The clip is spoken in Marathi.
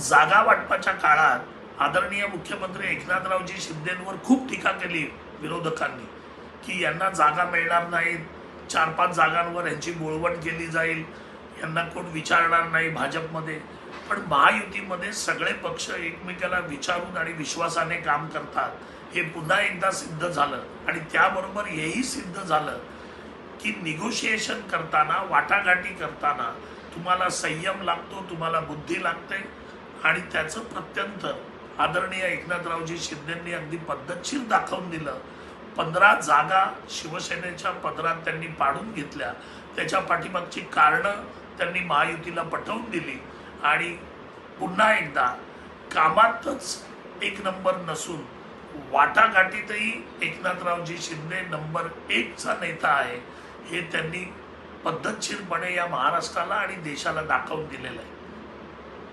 जागा वाटपाच्या काळात आदरणीय मुख्यमंत्री एकनाथरावजी शिंदेंवर खूप टीका केली विरोधकांनी की यांना जागा मिळणार नाहीत चार पाच जागांवर यांची बोळवण केली जाईल यांना कोण विचारणार नाही भाजपमध्ये. पण महायुतीमध्ये सगळे पक्ष एकमेकाला विचारून आणि विश्वासाने काम करतात. हे पुन्हा एकदा सिद्ध झालं. आणि त्याबरोबर हेही सिद्ध झालं की निगोशिएशन करताना वाटाघाटी करताना तुम्हाला संयम लागतो तुम्हाला बुद्धी लागते आणि त्याचं प्रत्यंतर आदरणीय एकनाथरावजी शिंदेंनी अगदी पद्धतशीर दाखवून दिलं. पंधरा जागा शिवसेनेच्या पदरात त्यांनी पाडून घेतल्या. त्याच्या पाठीमागची कारणं त्यांनी महायुतीला पटवून दिली. आणि पुन्हा एकदा कामातच एक नंबर नसून वाटाघाटीतही एकनाथरावजी शिंदे नंबर एकचा नेता आहे हे त्यांनी पद्धतशीरपणे या महाराष्ट्राला आणि देशाला दाखवून दिलेलं आहे.